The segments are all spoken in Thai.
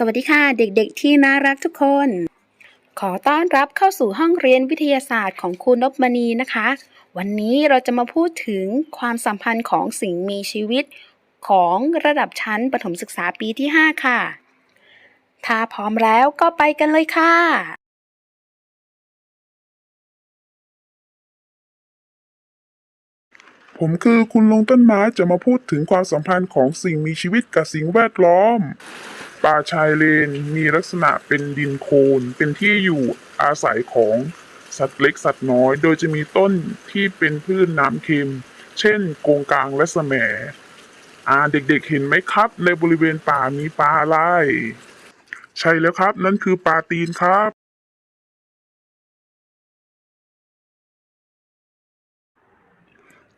สวัสดีค่ะ เด็กๆ ที่น่ารักทุกคน ขอต้อนรับเข้าสู่ห้องเรียนวิทยาศาสตร์ของครูนพมณีนะคะ วันนี้เราจะมาพูดถึงความสัมพันธ์ของสิ่งมีชีวิต ของระดับชั้นประถมศึกษาปีที่ 5 ค่ะ ถ้าพร้อมแล้วก็ไปกันเลยค่ะผมคือคุณลงต้นไม้จะมาพูดถึงความสัมพันธ์ของสิ่งมีชีวิตกับสิ่งแวดล้อม ป่าชายเลนมีลักษณะเป็นดินโคลนเป็นที่อยู่อาศัยของสัตว์เล็กสัตว์น้อย โดยจะมีต้นที่เป็นพืชน้ำเค็ม เช่นโกงกลางและแสมอ่าเด็กๆเห็นไหมครับ ในบริเวณป่ามีปลาอะไร ใช่แล้วครับ นั่นคือปลาตีนครับ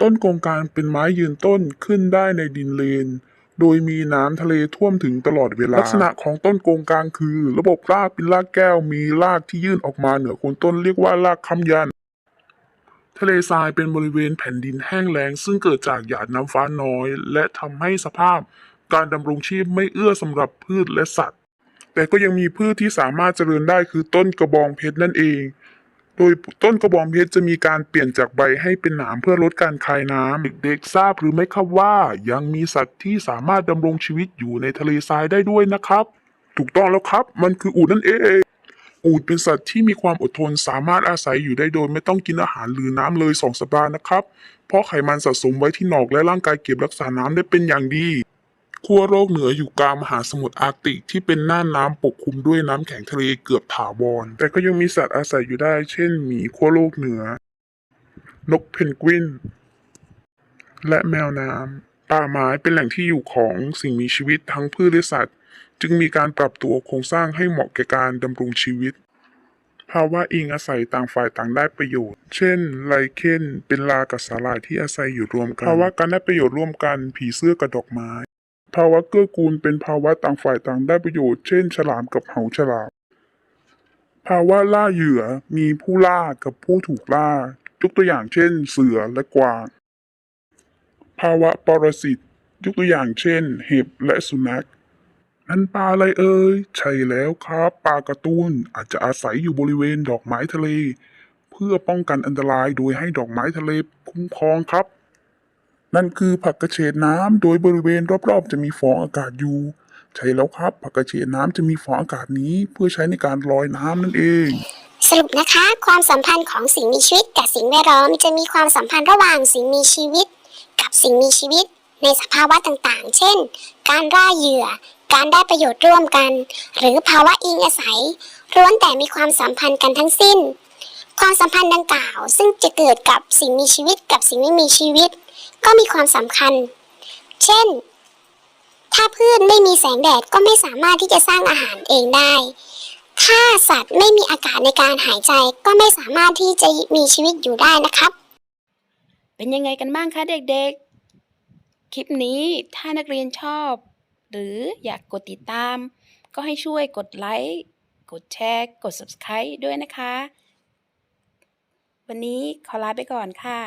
ต้นกงกลางเป็นไม้ยืนต้นขึ้นได้ในดินเลน โดยมีน้ำทะเลท่วมถึงตลอดเวลา ลักษณะของต้นโกงกลางคือ ระบบรากเป็นรากแก้วมีรากที่ยื่นออกมาเหนือโคนต้นเรียกว่ารากค้ำยัน ทะเลทรายเป็นบริเวณแผ่นดินแห้งแล้ง ซึ่งเกิดจากหยาดน้ำฟ้าน้อย และทำให้สภาพ การดำรงชีพไม่เอื้อสำหรับพืชและสัตว์ แต่ก็ยังมีพืชที่สามารถเจริญได้คือต้นกระบองเพชรนั่นเอง โดยต้นกระบองเพชรจะมีการเปลี่ยนจากใบให้เป็นหนามเพื่อลดการคายน้ำเด็กๆทราบหรือไม่ครับว่ายังมีสัตว์ที่สามารถดำรงชีวิตอยู่ในทะเลทรายได้ด้วยนะครับ ถูกต้องแล้วครับ มันคืออูฐนั่นเองอูฐเป็นสัตว์ที่มีความอดทนสามารถอาศัยอยู่ได้โดย ไม่ต้องกินอาหารหรือน้ำเลยสองสัปดาห์นะครับ เพราะไขมันสะสมไว้ที่หนอกและร่างกายเก็บรักษาน้ำได้เป็นอย่างดี ขั้วโลกเหนืออยู่กลางมหาสมุทรอาร์กติกที่เป็นน่านน้ำปกคลุมด้วยน้ำแข็งทะเลเกือบถาวร แต่ก็ยังมีสัตว์อาศัยอยู่ได้ เช่น หมีขั้วโลกเหนือ นกเพนกวิน และแมวน้ำ ป่าไม้เป็นแหล่งที่อยู่ของสิ่งมีชีวิตทั้งพืชและสัตว์ จึงมีการปรับตัวโครงสร้างให้เหมาะแก่การดำรงชีวิตภาวะอิงอาศัยต่างฝ่ายต่างได้ประโยชน์ เช่น ไลเคนเป็นลากับสาหร่ายที่อาศัยอยู่รวมกัน ภาวะการได้ประโยชน์ร่วมกัน ผีเสื้อกับดอกไม้ ภาวะเกื้อกูลเป็นภาวะต่างฝ่ายต่างได้ประโยชน์ เช่น ฉลามกับเหาฉลาม ภาวะล่าเหยื่อมีผู้ล่ากับผู้ถูกล่ายกตัวอย่างเช่น เสือและกวาง ภาวะปรสิตยกตัวอย่างเช่น เห็บและสุนัขนั่นปลาอะไรเอ่ยใช่แล้วครับปลาการะตูนอาจจะอาศัยอยู่บริเวณดอกไม้ทะเล เพื่อป้องกันอันตรายโดยให้ดอกไม้ทะเลคุ้มครองครับ นั่นคือผักกระเฉดน้ำโดยบริเวณรอบๆ จะมีฟองอากาศอยู่ ใช่แล้วครับ ผักกระเฉดน้ำจะมีฟองอากาศนี้เพื่อใช้ในการลอยน้ำนั่นเอง สรุปนะคะ ความสัมพันธ์ของสิ่งมีชีวิตกับสิ่งแวดล้อมจะมีความสัมพันธ์ระหว่างสิ่งมีชีวิต กับสิ่งมีชีวิต ในสภาวะต่างๆ เช่น การล่าเหยื่อ การได้ประโยชน์ร่วมกัน หรือภาวะอิงอาศัยล้วนแต่มีความสัมพันธ์กันทั้งสิ้น ความสัมพันธ์ดังกล่าว ซึ่งจะเกิดกับสิ่งมีชีวิตกับสิ่งไม่มีชีวิต ก็มีความสำคัญ เช่น ถ้าพืชไม่มีแสงแดดก็ไม่สามารถที่จะสร้างอาหารเองได้ ถ้าสัตว์ไม่มีอากาศในการหายใจก็ไม่สามารถที่จะมีชีวิตอยู่ได้นะครับ เป็นยังไงกันบ้างคะเด็กๆ คลิปนี้ถ้านักเรียนชอบ หรืออยากกดติดตาม ก็ให้ช่วยกดไลค์กดแชร์ กด Subscribe ด้วยนะคะ วันนี้ขอลาไปก่อนค่ะ